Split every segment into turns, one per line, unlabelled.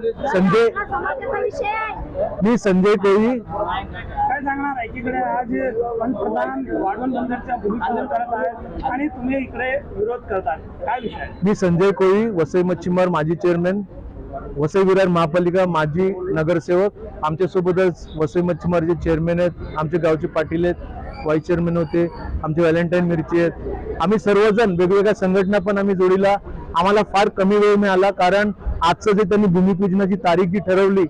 संजय.
समाजाचा विषय आहे.
मी संजय कोळी.
काय सांगणार? एकीकडे आज पंतप्रधान वाढवण बंदरच्या भूमिपूजन करत आहेत आणि तुम्ही इकडे विरोध करतात. काय विषय?
मी संजय कोळी वसई मच्छीमार माजी चेअरमॅन वसई विरार महापालिका माजी नगरसेवक. आमच्यासोबतच वसई मच्छीमारचे चेअरमॅन आहेत आमचे गावचे पाटील आहेत वाईस चेअरमॅन होते आमचे व्हॅलेंटाईन मिरची आहेत. आम्ही सर्वजण वेगवेगळ्या संघटना पण आम्ही जोडीला. आम्हाला फार कमी वेळ मिळाला कारण आजचं जे त्यांनी भूमिपूजनाची तारीख जी ठरवली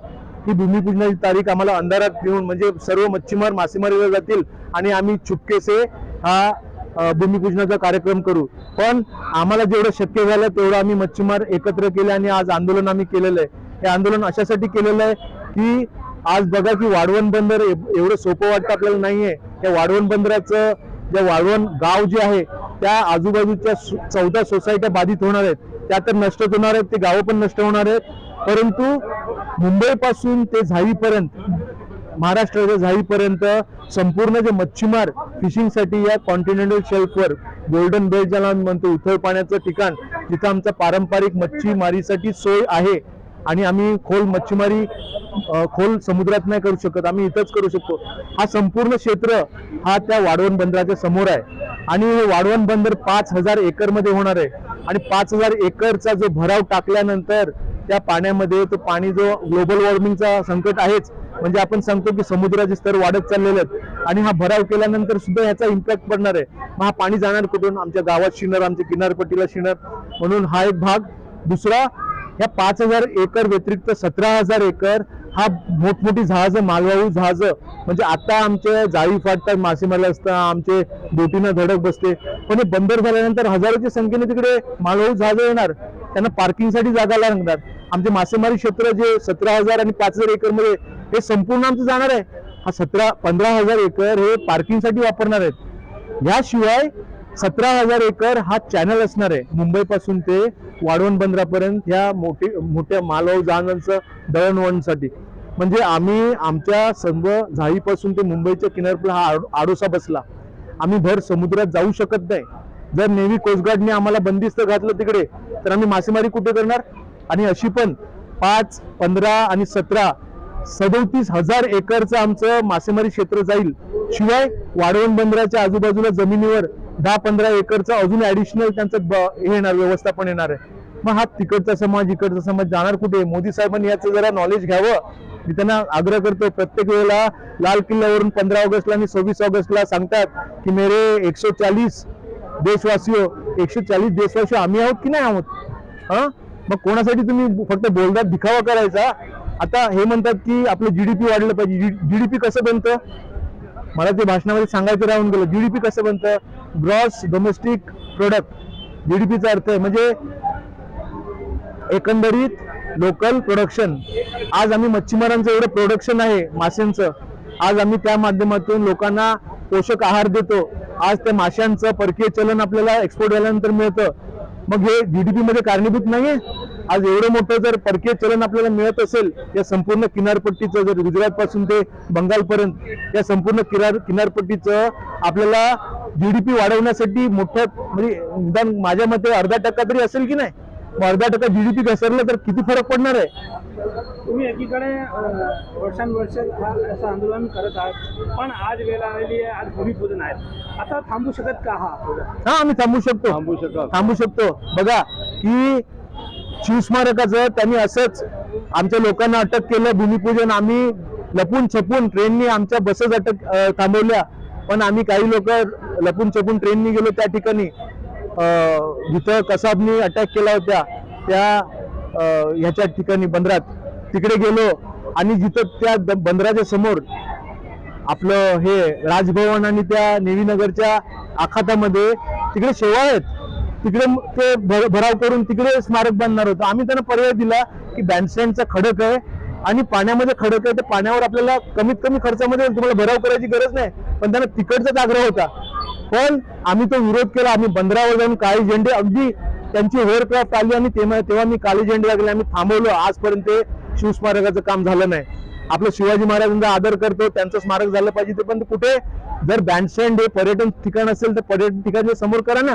ही भूमिपूजनाची तारीख आम्हाला अंधारात घेऊन म्हणजे सर्व मच्छीमार मासेमारीला जातील आणि आम्ही चुपकेसे हा भूमिपूजनाचा कार्यक्रम करू. पण आम्हाला जेवढं शक्य झालं तेवढं आम्ही मच्छीमार एकत्र केले आणि आज आंदोलन आम्ही केलेलं आहे. हे आंदोलन अशासाठी केलेलं आहे की आज बघा की वाढवण बंदर एवढं सोपं वाटतं आपल्याला नाहीये. त्या वाढवण बंदराचं जे वाढवण गाव जे आहे त्या आजूबाजूच्या चौदा सोसायट्या बाधित होणार आहेत. त्या तर नष्टच होणार आहेत ते गावं पण नष्ट होणार आहेत. परंतु मुंबईपासून ते झाईपर्यंत महाराष्ट्राच्या झाईपर्यंत संपूर्ण जे मच्छीमार फिशिंगसाठी या कॉन्टिनेंटल शेल्फवर गोल्डन बेल्ट ज्याला आम्ही म्हणतो उथळ पाण्याचं ठिकाण जिथं आमचा पारंपरिक मच्छीमारीसाठी सोय आहे. आणि आम्ही खोल मच्छीमारी खोल समुद्रात नाही करू शकत आम्ही इथंच करू शकतो. हा संपूर्ण क्षेत्र हा त्या वाढवण बंदराच्या समोर आहे. आणि हे वाढवण बंदर पाच हजार एकरमध्ये होणार आहे. आणि पाच हजार एकरचा जो भराव टाकल्यानंतर त्या पाण्यामध्ये तो पाणी जो ग्लोबल वॉर्मिंगचा संकट आहेच. म्हणजे आपण सांगतो की समुद्राचे स्तर वाढत चाललेले आहेत. आणि हा भराव केल्यानंतर सुद्धा ह्याचा इम्पॅक्ट पडणार आहे. मग हा पाणी जाणार कुठून? आमच्या गावात शिणार आमच्या किनारपट्टीला शिणार. म्हणून हा एक भाग. दुसरा या पाच हजार एकर व्यतिरिक्त सतरा हजार एकर हा मोठमोठी जहाज मालवाहू जहाज म्हणजे आता आमचे जाळी फाटतात मासेमारी असतात आमचे बोटीनं धडक बसते. पण हे बंदर झाल्यानंतर हजारोच्या संख्येने तिकडे मालवाहू जहाज येणार. त्यांना पार्किंगसाठी जागा लागणार. आमचे मासेमारी क्षेत्र जे सतरा हजार आणि पाच हजार एकरमध्ये हे संपूर्ण आमचं जाणार आहे. हा सतरा पंधरा हजार एकर हे पार्किंगसाठी वापरणार आहेत. याशिवाय सतरा हजार एकर हा चॅनल असणार आहे. मुंबईपासून ते वाढवण बंदरापर्यंत या मोठी मोठ्या मालवाहू जहाजांचं दळणवळणसाठी. म्हणजे आम्ही आमच्या सर्व झाईपासून ते मुंबईच्या किनारपूर हा आडोसा बसला. आम्ही भर समुद्रात जाऊ शकत नाही. जर नेव्ही कोस्टगार्डने आम्हाला बंदिस्त घातलं तिकडे तर आम्ही मासेमारी कुठे करणार? आणि अशी पण पाच पंधरा आणि सतरा सदोतीस हजार एकरचं आमचं मासेमारी क्षेत्र जाईल. शिवाय वाढवण बंदराच्या आजूबाजूला जमिनीवर दहा पंधरा एकरचं अजून ऍडिशनल त्यांचं हे येणार व्यवस्थापन येणार आहे. मग हा तिकडचा समाज इकडचा समाज जाणार कुठे? मोदी साहेबांनी याचं जरा नॉलेज घ्यावं. मी त्यांना आग्रह करतो प्रत्येक वेळेला लाल किल्ल्यावरून पंधरा ऑगस्टला आणि सव्वीस ऑगस्टला सांगतात की मेरे एकशे चाळीस देशवासियो एकशे चाळीस देशवासी आम्ही आहोत की नाही आहोत? हां? मग कोणासाठी तुम्ही फक्त बोलतात दिखावा करायचा? आता हे म्हणतात की आपलं जीडीपी वाढलं पाहिजे. जीडीपी कसं बनतं? मला ते भाषणामध्ये सांगायचं राहून गेलं. जीडीपी कसं बनतं? ग्रॉस डोमेस्टिक प्रोडक्ट जीडीपीचा अर्थ आहे म्हणजे एकंदरीत लोकल प्रोडक्शन आज आम्ही मच्छीमारांचं एवढं प्रोडक्शन आहे माशांचं. आज आम्ही त्या माध्यमातून लोकांना पोषक आहार देतो. आज त्या माशांचं परकीय चलन आपल्याला एक्सपोर्ट झाल्यानंतर मिळतं. मग हे जीडीपी मध्ये कारणीभूत नाहीये? आज एवढं मोठं जर परकीय चलन आपल्याला मिळत असेल या संपूर्ण किनारपट्टीचं जर गुजरात पासून ते बंगालपर्यंत या संपूर्ण किनार किनारपट्टीचं आपल्याला जीडीपी वाढवण्यासाठी मोठं म्हणजे निदान माझ्या मते अर्धा टक्का तरी असेल की नाही? अर्धा टक्का जीडीपी घसरलं तर किती फरक पडणार आहे?
तुम्ही एकीकडे वर्षानुवर्ष हा असं आंदोलन करत आहात पण आज वेळ आलेली आहे आज भूमिपूजन आहे. आता थांबू शकत का हा
हा आम्ही थांबू शकतो. थांबू शकतो. थांबू शकतो. बघा की शिवस्मारकाचं त्यांनी असंच आमच्या लोकांना अटक केलं भूमिपूजन आम्ही लपून छपून ट्रेननी आमच्या बसेस अटक थांबवल्या. पण आम्ही काही लोक लपून छपून ट्रेननी गेलो त्या ठिकाणी. जिथं कसाबनी अटॅक केला होत्या त्या अं, ह्याच्या ठिकाणी बंदरात. तिकडे गेलो आणि जिथं त्या बंदराच्या समोर आपलं हे राजभवन आणि त्या नेवीनगरच्या आखातामध्ये तिकडे शेवा आहेत. तिकडे ते भराव करून तिकडे स्मारक बांधणार होतं. आम्ही त्यांना पर्याय दिला की बँडस्टँडचा खडक आहे आणि पाण्यामध्ये खडक आहे तर पाण्यावर आपल्याला कमीत कमी खर्चामध्ये तुम्हाला भराव करायची गरज नाही. पण त्यांना तिकडचाच आग्रह होता. पण आम्ही तो विरोध केला. आम्ही बंदरावर जाऊन काळे झेंडे अगदी त्यांची होअरक्राफ्ट आली आणि तेव्हा तेव्हा मी काळे झेंडे लागले. आम्ही थांबवलो. आजपर्यंत शिवस्मारकाचं काम झालं नाही. आपलं शिवाजी महाराजांचा आदर करतो. त्यांचं स्मारक झालं पाहिजे ते. पण कुठे? जर बँडस्टँड हे पर्यटन ठिकाण असेल तर पर्यटन ठिकाण समोर करा ना.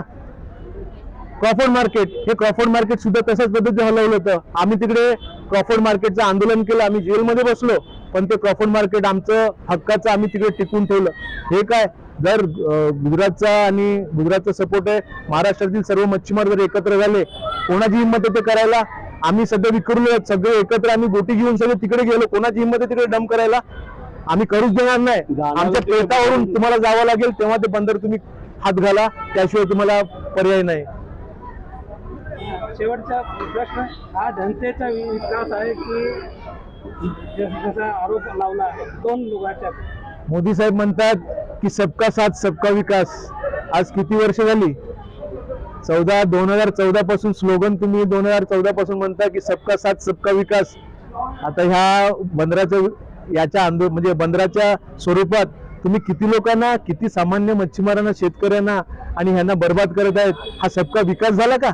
क्रॉफर्ड मार्केट हे क्रॉफर्ड मार्केट सुद्धा तशाच पद्धतीने हलवलं होतं. आम्ही तिकडे क्रॉफर्ड मार्केटचं आंदोलन केलं. आम्ही जेलमध्ये बसलो. पण ते क्रॉफर्ड मार्केट आमचं हक्काचं आम्ही तिकडे टिकून ठेवलं. हे काय? जर गुजरातचा आणि गुजरातचा सपोर्ट आहे महाराष्ट्रातील सर्व मच्छीमार जर एकत्र झाले कोणाची हिंमत आहे ते करायला? आम्ही सध्या विखरलो आहेत सगळे एकत्र आम्ही गोटी घेऊन सगळे तिकडे गेलो कोणाची हिंमत आहे तिकडे डम करायला? आम्ही करूच देणार नाही. आमच्या पेटावरून तुम्हाला जावं लागेल तेव्हा ते बंदर तुम्ही हात घाला त्याशिवाय तुम्हाला पर्याय नाही.
शेवटचा प्रश्न हा जनतेचा विकास आहे की जसा आरोप लावला आहे दोन लोकांच्या
मोदी साहेब म्हणतात की सबका साथ सबका विकास. आज किती वर्ष झाली? चौदा दोन हजार चौदा पासून स्लोगन तुम्ही दोन हजार चौदा पासून म्हणता की सबका साथ सबका विकास. आता ह्या बंदराच्या याच्या आंदोलन म्हणजे बंदराच्या स्वरूपात तुम्ही किती लोकांना किती सामान्य मच्छीमारांना शेतकऱ्यांना आणि ह्यांना बर्बाद करत आहेत? हा सबका विकास झाला का?